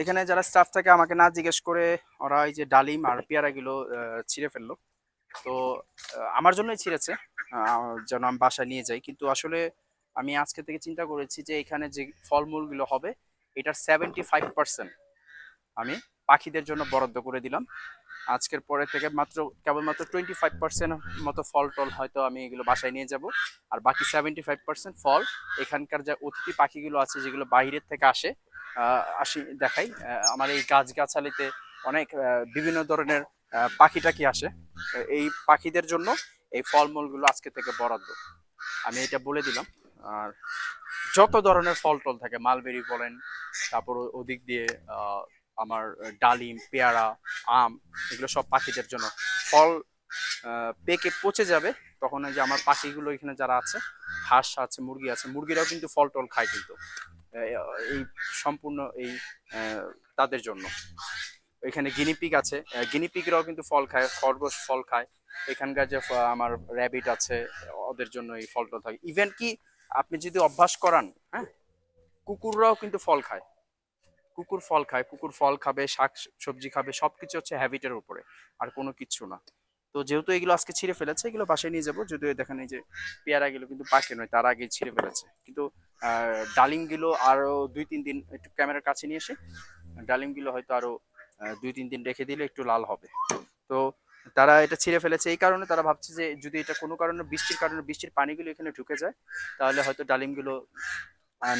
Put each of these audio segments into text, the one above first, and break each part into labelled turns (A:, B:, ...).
A: এখানে যারা স্টাফ থাকে, আমাকে না জিজ্ঞেস করে ওরা এই যে ডালিম আর পেয়ারাগুলো ছিঁড়ে ফেলল। তো আমার জন্যই ছিঁড়েছে। যেন আমি বাসায় নিয়ে যাই। কিন্তু আসলে আমি আজকে থেকে চিন্তা করেছি যে এখানে যে ফলমূলগুলো হবে, এটার সেভেন্টি ফাইভ পার্সেন্ট আমি পাখিদের জন্য বরাদ্দ করে দিলাম। আজকের পরে থেকে মাত্র, কেবলমাত্র টোয়েন্টি ফাইভ পার্সেন্ট মতো ফল টল হয়তো আমি এগুলো বাসায় নিয়ে যাব। আর বাকি সেভেন্টি ফাইভ পার্সেন্ট ফল, এখানকার যা অতিথি পাখিগুলো আছে, যেগুলো বাইরের থেকে আসে আসি, দেখাই। আমার এই গাছগাছালিতে অনেক বিভিন্ন ধরনের পাখি টাকি আসে। এই পাখিদের জন্য এই ফলমূলগুলো আজকে থেকে বরাদ্দ। আমি এটা বলে দিলাম। আর যত ধরনের ফল টল থাকে, মালবেরি বলেন, তারপর ওদিক দিয়ে আমার ডালিম, পেয়ারা, আম, এগুলো সব পাখিদের জন্য। ফল পেকে পচে যাবে, তখন যে আমার পাখিগুলো এখানে যারা আছে, হাঁস আছে, মুরগি আছে, মুরগিরাও কিন্তু ফল টল খায় কিন্তু। এই সম্পূর্ণ এই তাদের জন্য। এখানে গিনিপিগ আছে। গিনিপিগরাও কিন্তু ফল খায়, খরগোশ ফল খায়। এখানকার যে আমার র্যাবিট আছে, ওদের জন্য এই ফলটা থাকে। ইভেন কি আপনি যদি অভ্যাস করান হ্যাঁ কুকুররাও কিন্তু ফল খায়। কুকুর ফল খায়, কুকুর ফল খাবে, শাক, সবজি খাবে সব কিছু হচ্ছে হ্যাবিটের উপরে, আর কোনো কিচ্ছু না। তো যেহেতু এগুলো আজকে ছিঁড়ে ফেলেছে, এগুলো বাসায় নিয়ে যাব। যদিও দেখেন এই যে পেয়ারাগুলো কিন্তু পাকে নয়, তার আগে ছিঁড়ে ফেলেছে। কিন্তু আহ, ডালিমগুলো আরও দুই তিন দিন একটু ক্যামেরার কাছে নিয়ে এসে ডালিমগুলো হয়তো আরও আহ, দুই তিন দিন রেখে দিলে একটু লাল হবে। তো তারা এটা ছিঁড়ে ফেলেছে। এই কারণে তারা ভাবছে যে যদি এটা কোনো কারণে বৃষ্টির কারণে বৃষ্টির পানিগুলো এখানে ঢুকে যায় তাহলে হয়তো ডালিমগুলো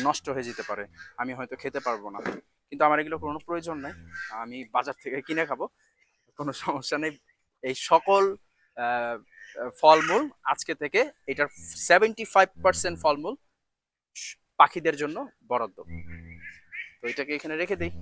A: নষ্ট হয়ে যেতে পারে। আমি হয়তো খেতে পারব না। কিন্তু আমার এগুলো কোনো প্রয়োজন নাই। আমি বাজার থেকে কিনে খাব। কোনো সমস্যা নেই। এই সকল ফলমূল আজকে থেকে এটার সেভেন্টি ফাইভ পার্সেন্ট ফলমূল পাখিদের জন্য বরাদ্দ। তো এটাকে এখানে রেখে দিই।